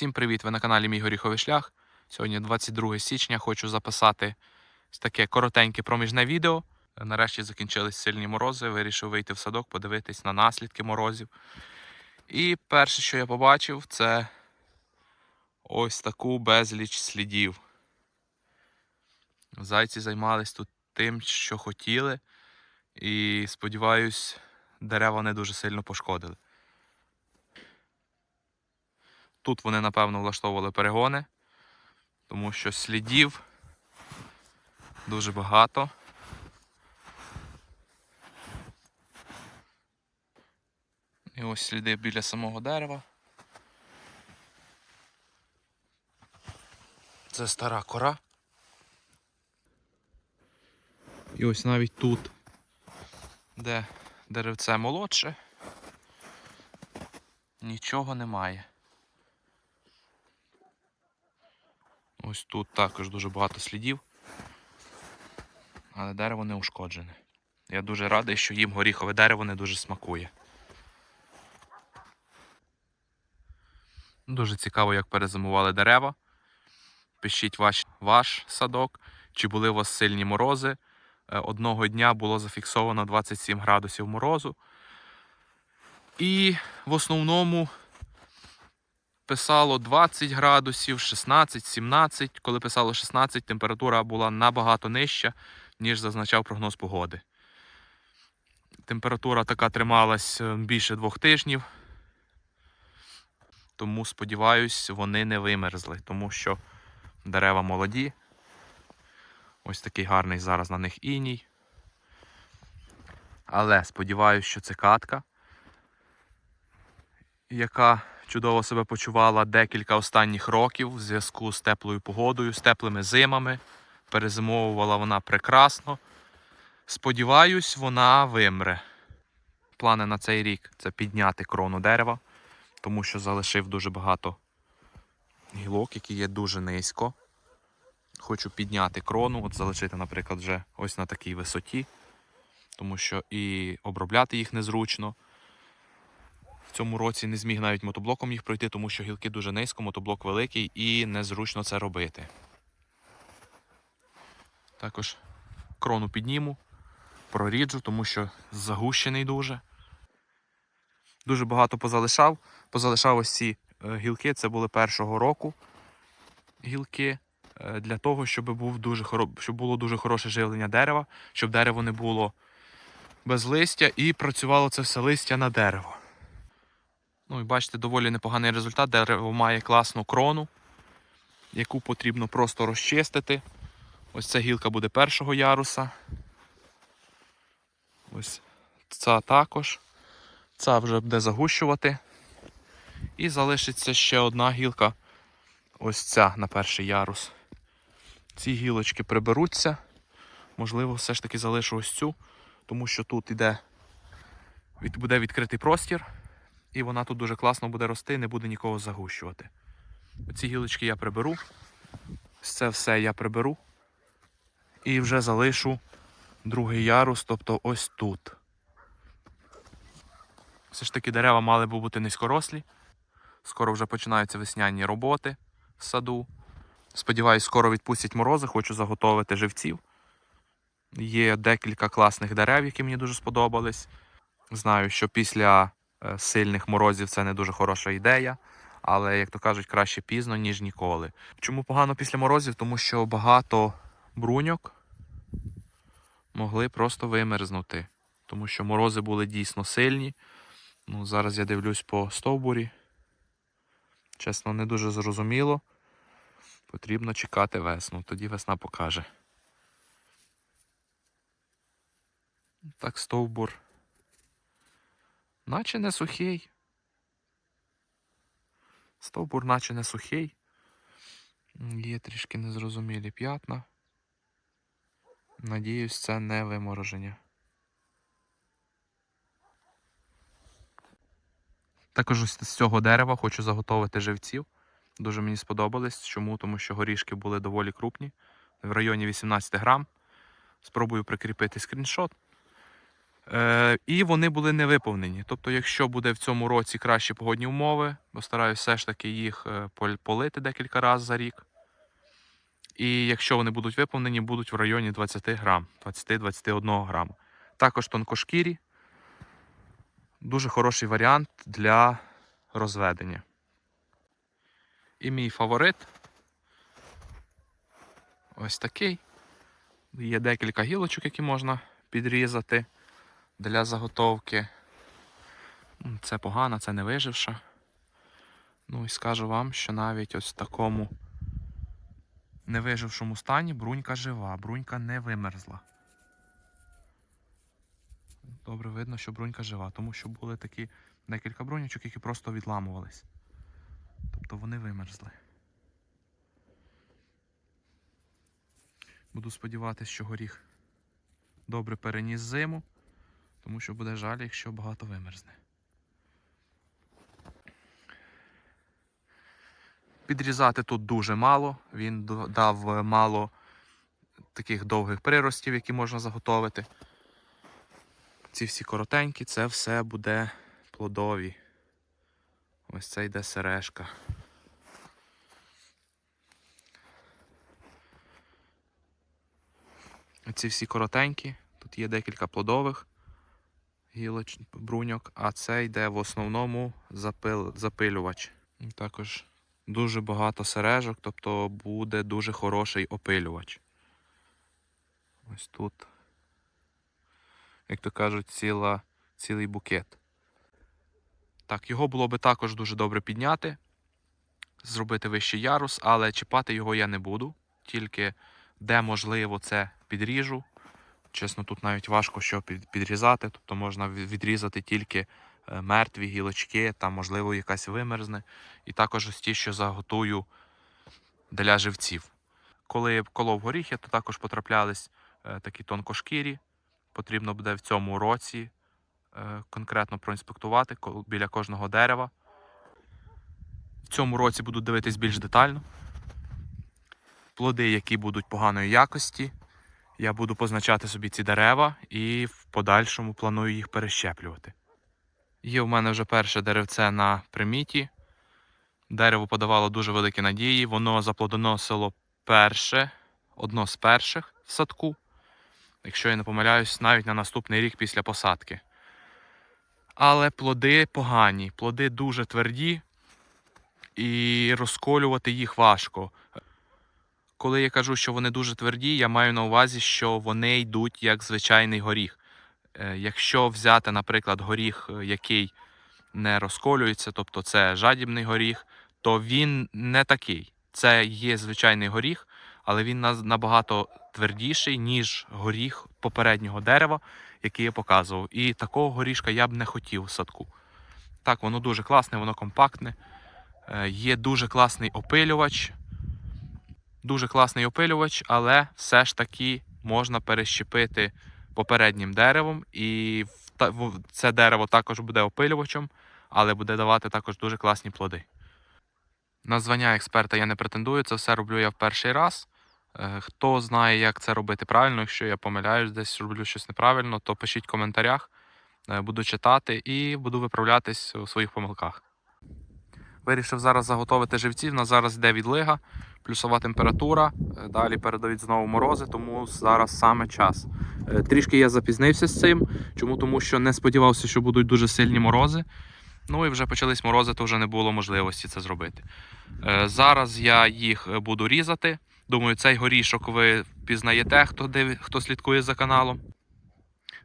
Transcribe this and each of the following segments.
Всім привіт! Ви на каналі Мій Горіховий Шлях. Сьогодні 22 січня. Хочу записати таке коротеньке проміжне відео. Нарешті закінчились сильні морози. Вирішив вийти в садок, подивитись на наслідки морозів. І перше, що я побачив, це ось таку безліч слідів. Зайці займались тут тим, що хотіли. І сподіваюсь, дерева не дуже сильно пошкодили. Тут вони, напевно, влаштовували перегони, тому що слідів дуже багато. І ось сліди біля самого дерева. Це стара кора. І ось навіть тут, де деревце молодше, нічого немає. Ось тут також дуже багато слідів, але дерево не ушкоджене. Я дуже радий, що їм горіхове дерево не дуже смакує. Дуже цікаво, як перезимували дерева. Пишіть ваш, ваш садок, чи були у вас сильні морози. Е, Одного дня було зафіксовано 27 градусів морозу. І в основному писало 20 градусів, 16, 17. Коли писало 16, температура була набагато нижча, ніж зазначав прогноз погоди. Температура така трималась е, більше двох тижнів. Тому сподіваюсь, вони не вимерзли, тому що дерева молоді. Ось такий гарний зараз на них іній. Але сподіваюсь, що це катка, яка чудово себе почувала декілька останніх років в зв'язку з теплою погодою, з теплими зимами. Перезимовувала вона прекрасно. Сподіваюсь, вона вимре. Плани на цей рік це підняти крону дерева, тому що залишив дуже багато гілок, які є дуже низько. Хочу підняти крону, от залишити, наприклад, вже ось на такій висоті, тому що і обробляти їх незручно. В цьому році не зміг навіть мотоблоком їх пройти, тому що гілки дуже низько, мотоблок великий і незручно це робити. Також крону підніму, проріджу, тому що загущений дуже. Дуже багато позалишав. Позалишав ось ці е, гілки, це були першого року гілки, е, для того, щоб, був дуже хоро... щоб було дуже хороше живлення дерева, щоб дерево не було без листя і працювало це все листя на дерево. Ну і бачите, доволі непоганий результат. Дерево має класну крону, яку потрібно просто розчистити. Ось ця гілка буде першого яруса. Ось ця також. Ця вже буде загущувати. І залишиться ще одна гілка. Ось ця на перший ярус. Ці гілочки приберуться. Можливо, все ж таки залишу ось цю, тому що тут іде, буде відкритий простір, і вона тут дуже класно буде рости, не буде нікого загущувати. Ці гілочки я приберу. Це все я приберу. І вже залишу другий ярус, тобто ось тут. Все ж таки дерева мали би бути низькорослі. Скоро вже починаються весняні роботи в саду. Сподіваюсь, скоро відпустять морози, хочу заготовити живців. Є декілька класних дерев, які мені дуже сподобались. Знаю, що після сильних морозів це не дуже хороша ідея, але, як то кажуть, краще пізно, ніж ніколи. Чому погано після морозів? Тому що багато бруньок могли просто вимерзнути. Тому що морози були дійсно сильні. Ну, Зараз я дивлюсь по стовбурі. Чесно, не дуже зрозуміло. Потрібно чекати весну, тоді весна покаже. Так, стовбур. Наче не сухий. Стовбур наче не сухий. Є трішки незрозумілі п'ятна. Надіюсь, це не вимороження. Також з цього дерева хочу заготовити живців. Дуже мені сподобались. Чому? Тому що горішки були доволі крупні, в районі 18 грам. Спробую прикріпити скріншот. Е, і вони були не виповнені. Тобто, якщо буде в цьому році кращі погодні умови, постараюсь все ж таки їх е, полити декілька разів за рік. І якщо вони будуть виповнені, будуть в районі 20 грам, 20-21 грама. Також тонкошкірі. Дуже хороший варіант для розведення. І мій фаворит ось такий. Є декілька гілочок, які можна підрізати для заготовки. Це погано, це не виживша. Ну і скажу вам, що навіть ось в такому невижившому стані брунька жива, брунька не вимерзла. Добре видно, що брунька жива, тому що були такі декілька бруньочок, які просто відламувались. Тобто вони вимерзли. Буду сподіватися, що горіх добре переніс зиму, тому що буде жаль, якщо багато вимерзне. Підрізати тут дуже мало. Він дав е, мало таких довгих приростів, які можна заготовити. Ці всі коротенькі, це все буде плодові. Ось це йде сережка. Ці всі коротенькі, тут є декілька плодових гілоч, бруньок, а це йде в основному запил, запилювач. Також дуже багато сережок, тобто буде дуже хороший опилювач. Ось тут, як то кажуть, ціла, цілий букет. Так, його було би також дуже добре підняти, зробити вищий ярус, але чіпати його я не буду. Тільки де можливо це підріжу. Чесно, тут навіть важко що підрізати, тобто можна відрізати тільки е, мертві гілочки, там, можливо, якась вимерзне. І також ось ті, що заготую для живців. Коли колов горіхи, то також потраплялись е, такі тонкошкірі. Потрібно буде в цьому році е, конкретно проінспектувати біля кожного дерева. В цьому році буду дивитись більш детально. Плоди, які будуть поганої якості, я буду позначати собі ці дерева і в подальшому планую їх перещеплювати. Є в мене вже перше деревце на приміті. Дерево подавало дуже великі надії. Воно заплодоносило перше, одно з перших в садку. Якщо я не помиляюсь, навіть на наступний рік після посадки. Але плоди погані, плоди дуже тверді, і розколювати їх важко. Коли я кажу, що вони дуже тверді, я маю на увазі, що вони йдуть як звичайний горіх. Е, Якщо взяти, наприклад, горіх, е, який не розколюється, тобто це жадібний горіх, то він не такий. Це є звичайний горіх, але він набагато твердіший, ніж горіх попереднього дерева, який я показував. І такого горішка я б не хотів в садку. Так, воно дуже класне, воно компактне. Е, Є дуже класний опилювач. Дуже класний опилювач, але все ж таки можна перещепити попереднім деревом, і це дерево також буде опилювачем, але буде давати також дуже класні плоди. На звання експерта я не претендую, це все роблю я в перший раз. Е, Хто знає, як це робити правильно, якщо я помиляюсь, десь роблю щось неправильно, то пишіть в коментарях, Е, буду читати і буду виправлятись у своїх помилках. Вирішив зараз заготовити живців. На зараз йде відлига, плюсова температура. е, Далі передають знову морози, тому зараз саме час. Е, Трішки я запізнився з цим. Чому? Тому що не сподівався, що будуть дуже сильні морози. Ну і вже почались морози, то вже не було можливості це зробити. Е, Зараз я їх буду різати. Думаю, цей горішок ви пізнаєте, хто, див... хто слідкує за каналом.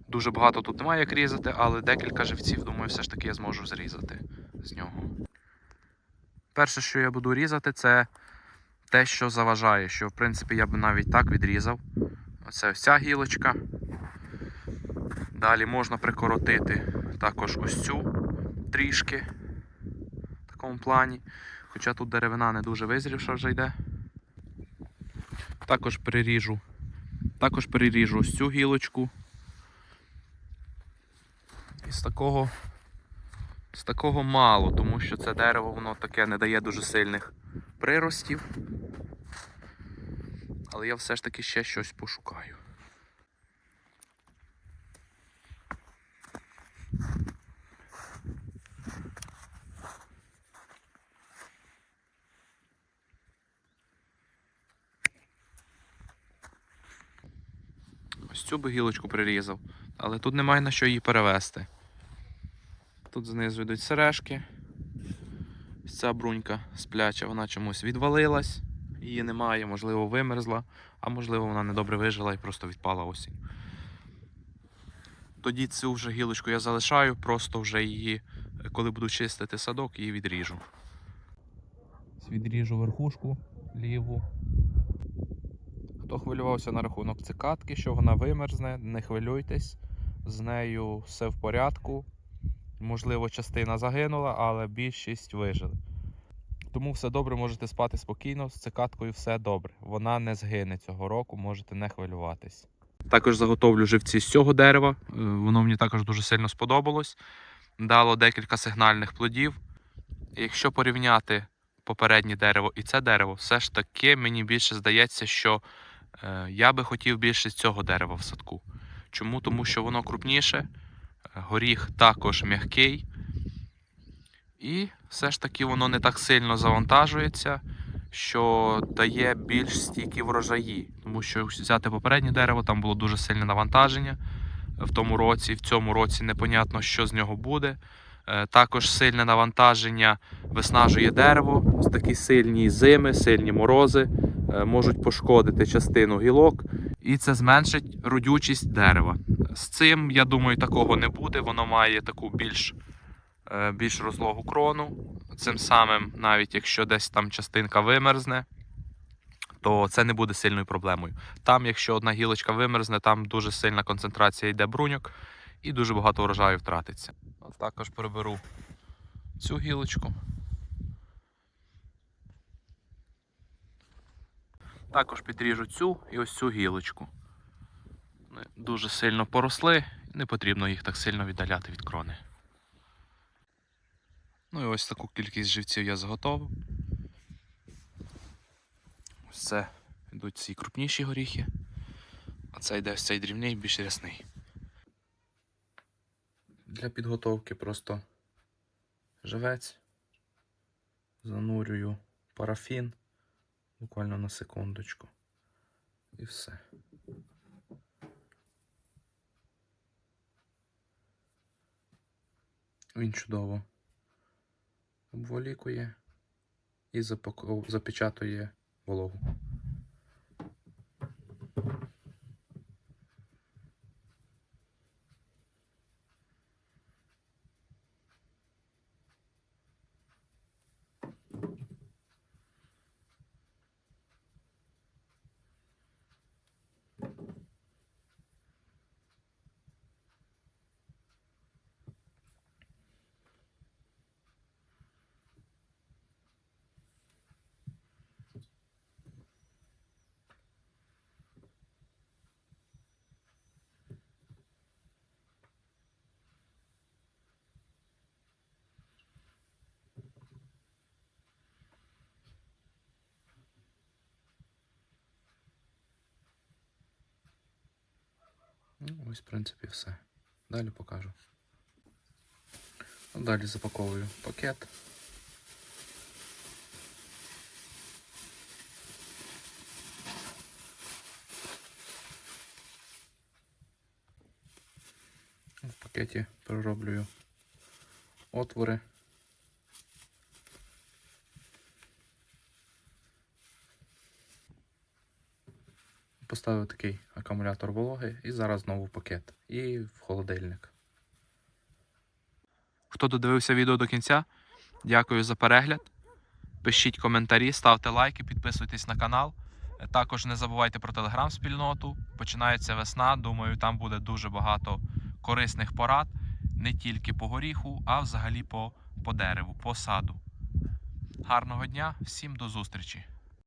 Дуже багато тут немає як різати, але декілька живців, думаю, все ж таки я зможу зрізати з нього. Перше, що я буду різати, це те, що заважає, що в принципі я б навіть так відрізав. Оце ось ця гілочка. Далі можна прикоротити також ось цю трішки в такому плані. Хоча тут деревина не дуже визрівша вже йде. Також переріжу. Також переріжу ось цю гілочку. І з такого з такого мало, тому що це дерево воно таке не дає дуже сильних приростів. Але я все ж таки ще щось пошукаю. Ось цю би гілочку прирізав, але тут немає на що її перевести. Тут знизу йдуть сережки. Ця брунька спляча, вона чомусь відвалилась, її немає, можливо, вимерзла, а можливо, вона недобре вижила і просто відпала осінь. Тоді цю вже гілочку я залишаю, просто вже її, е, коли буду чистити садок, її відріжу. Відріжу верхушку ліву. Хто хвилювався на рахунок цикатки, що вона вимерзне, не хвилюйтесь, з нею все в порядку. Можливо, частина загинула, але більшість вижили. Тому все добре, можете спати спокійно, з цикаткою все добре. Вона не згине цього року, можете не хвилюватись. Також заготовлю живці з цього дерева. Е, Воно мені також дуже сильно сподобалось. Дало декілька сигнальних плодів. Якщо порівняти попереднє дерево і це дерево, все ж таки мені більше здається, що е, я би хотів більше цього дерева в садку. Чому? Тому що воно крупніше, е, горіх також м'який. І все ж таки воно не так сильно завантажується, що дає більш стійкі врожаї. Тому що взяти попереднє дерево, там було дуже сильне навантаження в тому році. В цьому році непонятно, що з нього буде. Е, Також сильне навантаження виснажує дерево. Такі сильні зими, сильні морози е, можуть пошкодити частину гілок, і це зменшить родючість дерева. З цим, я думаю, такого не буде. Воно має таку більш, більш розлогу крону. Цим самим, навіть якщо десь там частинка вимерзне, то це не буде сильною проблемою. Там, якщо одна гілочка вимерзне, там дуже сильна концентрація йде бруньок і дуже багато врожаю втратиться. Також приберу цю гілочку. Також підріжу цю і ось цю гілочку. Вони дуже сильно поросли, не потрібно їх так сильно віддаляти від крони. Ну і ось таку кількість живців я заготовив. Ось це йдуть ці крупніші горіхи, а це йде ось цей дрібний, більш рясний. Для підготовки просто живець, занурюю парафін буквально на секундочку. І все. Він чудово обволікує і запечатує вологу. Ну, ось, в принципі, все. Далі покажу. Ну, Далі запаковую пакет. В пакеті перероблюю отвори. Поставив такий акумулятор вологи і зараз знову пакет. І в холодильник. Хто додивився відео до кінця, дякую за перегляд. Пишіть коментарі, ставте лайки, підписуйтесь на канал. Також не забувайте про телеграм-спільноту. Починається весна. Думаю, там буде дуже багато корисних порад не тільки по горіху, а взагалі по, по дереву, по саду. Гарного дня, всім до зустрічі!